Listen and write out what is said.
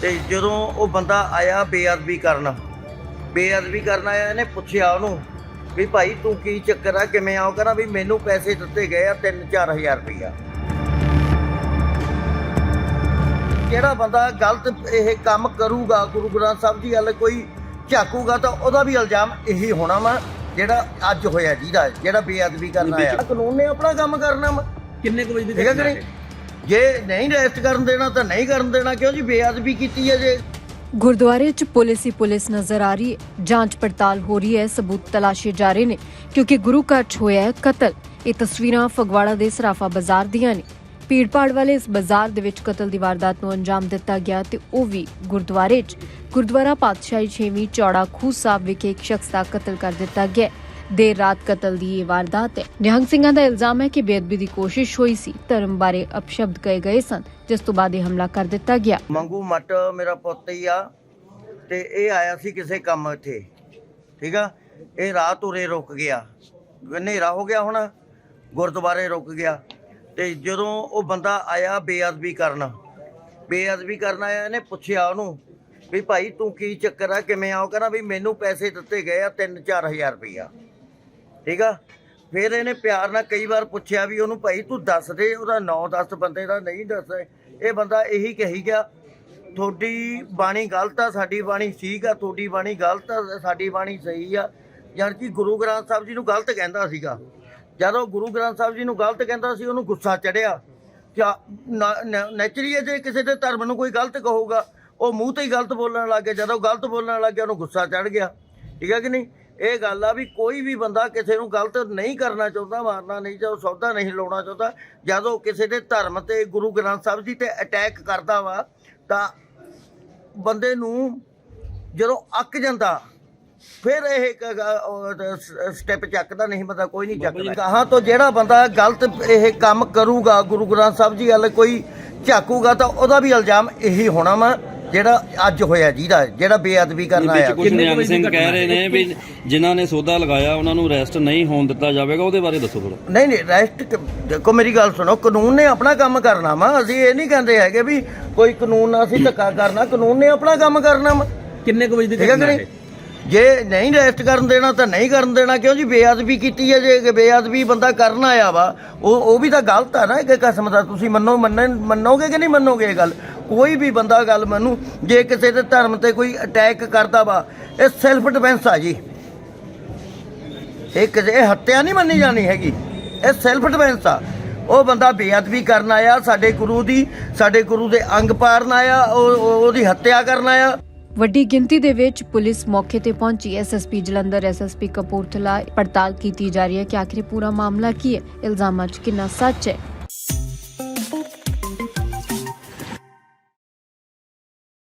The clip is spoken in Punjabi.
ਤੇ ਜਦੋਂ ਉਹ ਬੰਦਾ ਆਇਆ ਬੇਅਦਬੀ ਕਰਨ ਬੇਅਦਬੀ ਕਰਨ ਆਇਆ ਇਹਨੇ ਪੁੱਛਿਆ ਉਹਨੂੰ ਵੀ ਭਾਈ ਤੂੰ ਕੀ ਚੱਕਰ ਆ ਕਿਵੇਂ ਆਉ ਕਹਿੰਦਾ ਵੀ ਮੈਨੂੰ ਪੈਸੇ ਦਿੱਤੇ ਗਏ ਆ 3-4000 ਰੁਪਇਆ ਜਿਹੜਾ ਬੰਦਾ ਗਲਤ ਇਹ ਕੰਮ ਕਰੂਗਾ ਗੁਰੂ ਗ੍ਰੰਥ ਸਾਹਿਬ ਜੀ ਵੱਲ ਕੋਈ ਝਾਕੂਗਾ ਤਾਂ ਉਹਦਾ ਵੀ ਇਲਜ਼ਾਮ ਇਹੀ ਹੋਣਾ ਵਾ ਜਿਹੜਾ ਅੱਜ ਹੋਇਆ ਜਿਹਦਾ ਜਿਹੜਾ ਬੇਅਦਬੀ ਕਰਨ ਆਇਆ। ਕਾਨੂੰਨ ਨੇ ਆਪਣਾ ਕੰਮ ਕਰਨਾ ਵਾ। ਕਿੰਨੇ ਕੁ ਵਜੇ ਦੀ ਠੀਕ ਹੈ? ਜੇ ਨਹੀਂ ਰੈਸਟ ਕਰਨ ਦੇਣਾ ਤਾਂ ਨਹੀਂ ਕਰਨ ਦੇਣਾ, ਕਿਉਂ ਜੀ ਬੇਅਦਬੀ ਕੀਤੀ ਹੈ ਜੇ? ਗੁਰਦੁਆਰੇ 'ਚ ਪੁਲਿਸ ਹੀ ਪੁਲਿਸ ਨਜ਼ਰ ਆ ਰਹੀ ਹੈ। ਜਾਂਚ ਪੜਤਾਲ ਹੋ ਰਹੀ ਹੈ, ਸਬੂਤ ਤਲਾਸ਼ੇ ਜਾ ਰਹੇ ਨੇ, ਕਿਉਂਕਿ ਗੁਰੂ ਘਰ 'ਚ ਹੋਇਆ ਹੈ ਕਤਲ। ਇਹ ਤਸਵੀਰਾਂ ਫਗਵਾੜਾ ਦੇ ਸਰਾਫਾ ਬਾਜ਼ਾਰ ਦੀਆਂ ਨੇ। ਭੀੜਪਾੜ ਵਾਲੇ ਇਸ ਬਾਜ਼ਾਰ ਦੇ ਵਿੱਚ ਕਤਲ ਦੀ ਵਾਰਦਾਤ ਨੂੰ ਅੰਜਾਮ ਦਿੱਤਾ ਗਿਆ ਤੇ ਉਹ ਵੀ ਗੁਰਦੁਆਰੇ 'ਚ। ਗੁਰਦੁਆਰਾ ਪਾਤਸ਼ਾਹੀ ਛੇਵੀਂ ਚੌੜਾ ਖੂਹ ਸਾਹਿਬ ਵਿਖੇ ਇੱਕ ਸ਼ਖਸ ਦਾ ਕਤਲ ਕਰ ਦਿੱਤਾ ਗਿਆ ਦੇਰ ਰਾਤ ਕਤਲ ਦੀ ਇਹ ਵਾਰਦਾਤ ਹੈ। ਨਿਹੰਗ ਸਿੰਘਾਂ ਦਾ ਇਲਜ਼ਾਮ ਹੈ ਕਿ ਬੇਅਦਬੀ ਦੀ ਕੋਸ਼ਿਸ਼ ਹੋਈ ਸੀ। ਧਰਮ ਬਾਰੇ ਅਪਸ਼ਬਦ ਕਹੇ ਗਏ ਸਨ, ਜਿਸ ਤੋਂ ਬਾਅਦ ਇਹ ਹਮਲਾ ਕਰ ਦਿੱਤਾ ਗਿਆ। ਮੰਗੂ ਮੱਟ ਮੇਰਾ ਪੁੱਤ ਹੀ ਆ ਤੇ ਇਹ ਆਇਆ ਸੀ ਕਿਸੇ ਕੰਮ ਇੱਥੇ, ਠੀਕ ਆ? ਇਹ ਰਾਤ ਉਰੇ ਰੁਕ ਗਿਆ। ਹਨੇਰਾ ਹੋ ਗਿਆ ਹੁਣ, ਗੁਰਦੁਆਰੇ ਰੁਕ ਗਿਆ। ਤੇ ਜਦੋਂ ਉਹ ਬੰਦਾ ਆਇਆ ਬੇਅਦਬੀ ਕਰਨ ਬੇਅਦਬੀ ਕਰਨ ਆਇਆ, ਇਹਨੇ ਪੁੱਛਿਆ ਉਹਨੂੰ ਵੀ ਭਾਈ ਤੂੰ ਕੀ ਚੱਕਰ ਆ, ਕਿਵੇਂ ਆਉ ਕਹਿੰਦਾ ਵੀ ਮੈਨੂੰ ਪੈਸੇ ਦਿੱਤੇ ਗਏ ਆ 3-4000 ਰੁਪਇਆ ਠੀਕ ਆ? ਫਿਰ ਇਹਨੇ ਪਿਆਰ ਨਾਲ ਕਈ ਵਾਰ ਪੁੱਛਿਆ ਵੀ ਉਹਨੂੰ ਭਾਈ ਤੂੰ ਦੱਸ ਦੇ, ਉਹਦਾ 9-10 ਬੰਦੇ ਦਾ ਨਹੀਂ ਦੱਸ ਇਹ ਬੰਦਾ ਇਹੀ ਕਹੀ ਗਿਆ, ਤੁਹਾਡੀ ਬਾਣੀ ਗਲਤ ਆ, ਸਾਡੀ ਬਾਣੀ ਠੀਕ ਆ, ਤੁਹਾਡੀ ਬਾਣੀ ਗਲਤ ਆ, ਸਾਡੀ ਬਾਣੀ ਸਹੀ ਆ। ਯਾਨੀ ਕਿ ਗੁਰੂ ਗ੍ਰੰਥ ਸਾਹਿਬ ਜੀ ਨੂੰ ਗਲਤ ਕਹਿੰਦਾ ਸੀਗਾ। ਜਦੋਂ ਗੁਰੂ ਗ੍ਰੰਥ ਸਾਹਿਬ ਜੀ ਨੂੰ ਗਲਤ ਕਹਿੰਦਾ ਸੀ, ਉਹਨੂੰ ਗੁੱਸਾ ਚੜਿਆ। ਕਿਆ ਨੈਚੁਰਲੀ ਹੈ ਜੇ ਕਿਸੇ ਦੇ ਧਰਮ ਨੂੰ ਕੋਈ ਗਲਤ ਕਹੂਗਾ, ਉਹ ਮੂੰਹ ਤੇ ਹੀ ਗਲਤ ਬੋਲਣ ਲੱਗ ਗਿਆ। ਜਦੋਂ ਗਲਤ ਬੋਲਣ ਲੱਗ ਗਿਆ, ਉਹਨੂੰ ਗੁੱਸਾ ਚੜ ਗਿਆ। ਠੀਕ ਹੈ ਕਿ ਨਹੀਂ? ਇਹ ਗੱਲ ਆ ਵੀ ਕੋਈ ਵੀ ਬੰਦਾ ਕਿਸੇ ਨੂੰ ਗਲਤ ਨਹੀਂ ਕਰਨਾ ਚਾਹੁੰਦਾ ਮਾਰਨਾ ਨਹੀਂ ਚਾਹੁੰਦਾ ਸੌਦਾ ਨਹੀਂ ਲਾਉਣਾ ਚਾਹੁੰਦਾ ਜਦੋਂ ਕਿਸੇ ਦੇ ਧਰਮ ਤੇ ਗੁਰੂ ਗ੍ਰੰਥ ਸਾਹਿਬ ਜੀ ਤੇ ਅਟੈਕ ਕਰਦਾ ਵਾ ਤਾਂ ਬੰਦੇ ਨੂੰ ਜਦੋਂ ਅੱਕ ਜਾਂਦਾ ਫਿਰ ਇਹ ਸਟੈਪ ਚੱਕਦਾ ਨਹੀਂ ਬੰਦਾ ਕੋਈ ਨਹੀਂ ਚੱਕਦਾ। ਕਹਾਂ ਤੋਂ ਜਿਹੜਾ ਬੰਦਾ ਗਲਤ ਇਹ ਕੰਮ ਕਰੂਗਾ ਗੁਰੂ ਗ੍ਰੰਥ ਸਾਹਿਬ ਜੀ ਵੱਲ ਕੋਈ ਝਾਕੂਗਾ ਤਾਂ ਉਹਦਾ ਵੀ ਇਲਜ਼ਾਮ ਇਹੀ ਹੋਣਾ ਵਾ ਜਿਹੜਾ ਅੱਜ ਹੋਇਆ ਜਿਹਦਾ ਜਿਹੜਾ ਬੇਅਦਬੀ ਕਰਨ ਆਇਆ। ਵਿੱਚ ਕੁਝ ਨਿਹੰਗ ਸਿੰਘ ਕਹਿ ਰਹੇ ਨੇ ਵੀ ਜਿਨ੍ਹਾਂ ਨੇ ਸੌਦਾ ਲਗਾਇਆ ਉਹਨਾਂ ਨੂੰ ਅਰੈਸਟ ਨਹੀਂ ਹੋਣ ਦਿੱਤਾ ਜਾਵੇਗਾ ਉਹਦੇ ਬਾਰੇ ਦੱਸੋ ਥੋੜਾ ਨਹੀਂ ਨਹੀਂ ਰੈਸਟ ਦੇਖੋ ਮੇਰੀ ਗੱਲ ਸੁਣੋ ਕਾਨੂੰਨ ਨੇ ਆਪਣਾ ਕੰਮ ਕਰਨਾ ਵਾ। ਅਸੀਂ ਇਹ ਨਹੀਂ ਕਹਿੰਦੇ ਹੈਗੇ ਵੀ ਕੋਈ ਕਾਨੂੰਨ ਨਾਲ ਅਸੀਂ ਧੱਕਾ ਕਰਨਾ ਕਾਨੂੰਨ ਨੇ ਆਪਣਾ ਕੰਮ ਕਰਨਾ ਵਾ। ਕਿੰਨੇ ਕੁ ਵਜੇ ਦੀ ਹੈ ਘਟਨਾ ਜੇ ਨਹੀਂ ਰੈਸਟ ਕਰਨ ਦੇਣਾ ਤਾਂ ਨਹੀਂ ਕਰਨ ਦੇਣਾ ਕਿਉਂ ਜੀ? ਬੇਅਦਬੀ ਕੀਤੀ ਹੈ ਜੇ ਬੇਅਦਬੀ ਬੰਦਾ ਕਰਨ ਆਇਆ ਵਾ ਉਹ ਉਹ ਵੀ ਤਾਂ ਗਲਤ ਆ ਨਾ ਇੱਕ ਕਿਸਮ ਦਾ। ਤੁਸੀਂ ਮੰਨੋ ਮੰਨਣ ਮੰਨੋਗੇ ਕਿ ਨਹੀਂ ਮੰਨੋਗੇ ਇਹ ਗੱਲ? ਕੋਈ ਵੀ ਬੰਦਾ ਗੱਲ ਮੰਨੂ, ਜੇ ਕਿਸੇ ਦੇ ਧਰਮ ਤੇ ਕੋਈ ਅਟੈਕ ਕਰਦਾ ਵਾ, ਇਹ ਸੈਲਫ ਡਿਫੈਂਸ ਆ ਜੀ। ਇਹ ਕਿਸੇ ਹੱਤਿਆ ਨਹੀਂ ਮੰਨੀ ਜਾਣੀ ਹੈਗੀ। ਇਹ ਸੈਲਫ ਡਿਫੈਂਸ ਆ। ਉਹ ਬੰਦਾ ਬੇਅਦਬੀ ਕਰਨ ਆਇਆ, ਸਾਡੇ ਗੁਰੂ ਦੀ, ਸਾਡੇ ਗੁਰੂ ਦੇ ਅੰਗ ਪਾੜਨ ਆਇਆ, ਉਹ ਉਹਦੀ ਹੱਤਿਆ ਕਰਨ ਆਇਆ। ਵੱਡੀ ਗਿਣਤੀ ਦੇ ਵਿੱਚ ਪੁਲਿਸ ਮੌਕੇ ਤੇ ਪਹੁੰਚੀ। ਐਸਐਸਪੀ ਜਲੰਧਰ ਐਸਐਸਪੀ ਕਪੂਰਥਲਾ ਪੜਤਾਲ ਕੀਤੀ ਜਾ ਰਹੀ ਹੈ ਕਿ ਆਖਿਰ ਪੂਰਾ ਮਾਮਲਾ ਕੀ ਹੈ? ਇਲਜ਼ਾਮਾਂ 'ਚ ਕਿੰਨਾ ਸੱਚ ਹੈ?